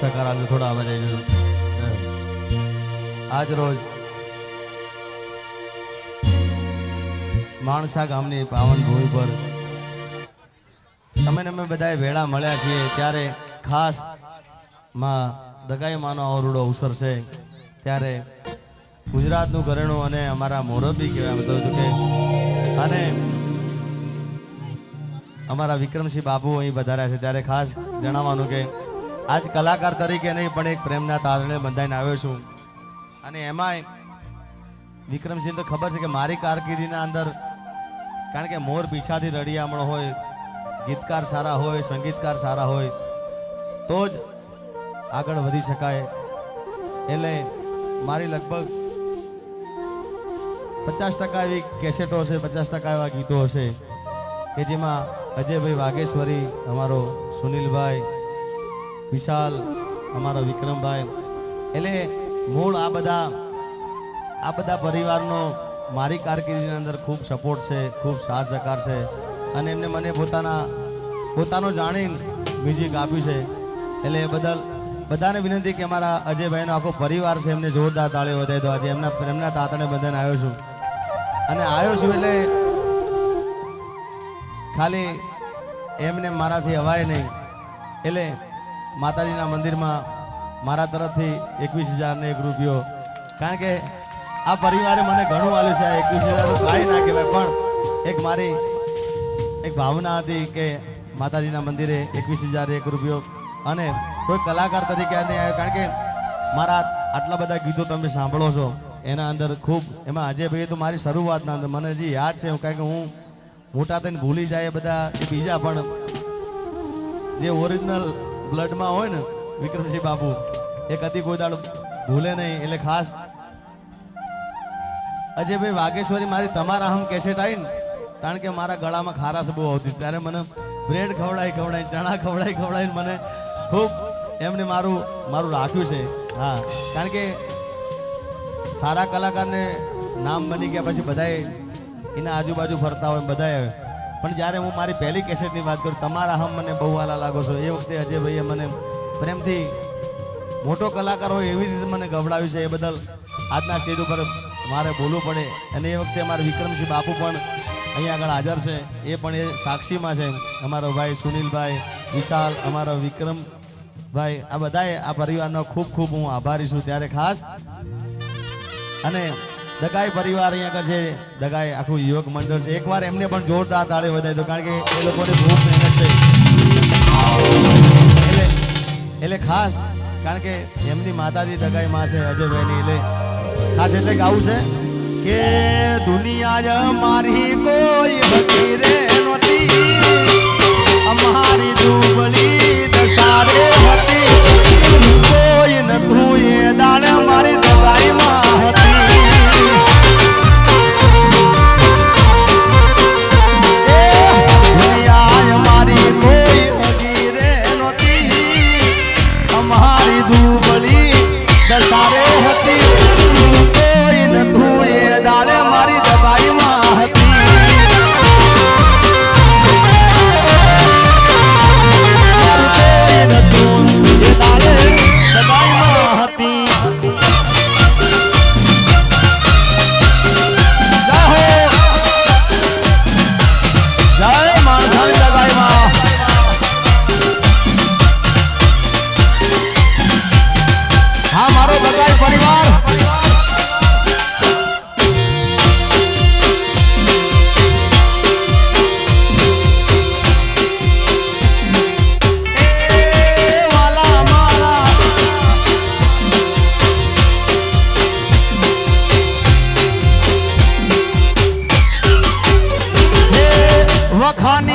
સાથ સહકાર થોડા આવા આજ રોજ માણસા ગામની પાવન ભૂમિ પર તમે અમે બધાએ વેળા મળ્યા છીએ, ત્યારે ખાસમાં દગાઈ માનો અવરૂડો અવસર ત્યારે ગુજરાતનું ઘરેણું અને અમારા મોરબી કહેવાય બધું હતું કે અને અમારા વિક્રમસિંહ બાબુ અહીં વધાર્યા છે, ત્યારે ખાસ જણાવવાનું કે આજ કલાકાર તરીકે નહીં, પણ એક પ્રેમના તારણે બંધાઈને આવ્યો છું. અને એમાંય વિક્રમસિંહ તો ખબર છે કે મારી કારકિર્દીના અંદર કારણ કે મોર પીછાથી રડિયામણો હોય, ગીતકાર સારા હોય, સંગીતકાર સારા હોય, તો જ આગળ વધી શકાય. એટલે મારી લગભગ પચાસ ટકા એવી કેસેટો હશે, પચાસ ટકા એવા ગીતો હશે કે જેમાં અજયભાઈ વાઘેશ્વરી, અમારો સુનિલભાઈ વિશાલ, અમારો વિક્રમભાઈ. એટલે મૂળ આ બધા આ બધા પરિવારનો મારી કારકિર્દીની અંદર ખૂબ સપોર્ટ છે, ખૂબ સાથ સહકાર છે. અને એમને મને પોતાના પોતાનું જાણીને મ્યુઝિક આપ્યું છે. એટલે એ બદલ બધાને વિનંતી કે અમારા અજયભાઈનો આખો પરિવાર છે, એમને જોરદાર તાળીઓ વધારી દો. આજે એમના એમના તાતણે બધાને આવ્યો છું. અને આવ્યો છું એટલે ખાલી એમને મારાથી અવાય નહીં. એટલે માતાજીના મંદિરમાં મારા તરફથી એકવીસ હજારને એક રૂપિયો. કારણ કે આ પરિવારે મને ઘણું આલ્યું છે એકવીસ હજાર કાંઈ ના કહેવાય પણ એક મારી એક ભાવના હતી કે માતાજીના મંદિરે એકવીસ હજાર એક રૂપિયો અને કોઈ કલાકાર તરીકે નહીં આવ્યો. કારણ કે મારા આટલા બધા ગીતો તમે સાંભળો છો, એના અંદર ખૂબ, એમાં અજયભાઈ તો મારી શરૂઆતના અંદર, મને હજી યાદ છે, કારણ કે હું મોટા થઈને ભૂલી જાય બધા એ બીજા, પણ જે ઓરિજિનલ બ્લડમાં હોય ને, વિક્રમસિંહ બાપુ, એ કદી કોઈ દાડો ભૂલે નહીં, એટલે ખાસ અજયભાઈ વાઘેશ્વરી મારી તમારા હમ કેસેટ આવી ને, કારણ કે મારા ગળામાં ખારાશ બહુ આવતી ત્યારે મને બ્રેડ ખવડાવી ખવડાવી ચણા ખવડાવી ખવડાવીને મને ખૂબ એમને મારું મારું રાખ્યું છે. હા, કારણ કે સારા કલાકારને નામ બની ગયા પછી બધાએ એના આજુબાજુ ફરતા હોય બધાએ પણ જ્યારે હું મારી પહેલી કેસેટની વાત કરું, તમારા હમ મને બહુ વાલા લાગો છો. એ વખતે અજયભાઈએ મને પ્રેમથી મોટો કલાકાર હોય એવી રીતે મને ગવડાવ્યું છે એ બદલ આજના સ્ટેજ ઉપર મારે બોલવું પડે. અને એ વખતે અમારા વિક્રમસિંહ બાપુ પણ અહીંયા આગળ હાજર છે. એ પણ એ સાક્ષીમાં છે. અમારો ભાઈ સુનિલભાઈ, વિશાલ, અમારો વિક્રમભાઈ, આ બધાએ આ પરિવારનો ખૂબ ખૂબ હું આભારી છું. ત્યારે ખાસ અને દગાઈ પરિવાર અહીંયા આગળ છે. દગાઈ આખું યુવક મંડળ છે. એકવાર એમને પણ જોરદાર તાળી વધારી દો, કારણ કે એ લોકોને ખૂબ મહેનત છે. એટલે એટલે ખાસ, કારણ કે એમની માતાજી દગાઈ માં છે, અજયભાઈની, એટલે ખાસ એટલે ગાવું છે કે દુનિયા મારી કોઈ રે નહોતી અમારી દુબળ Honey.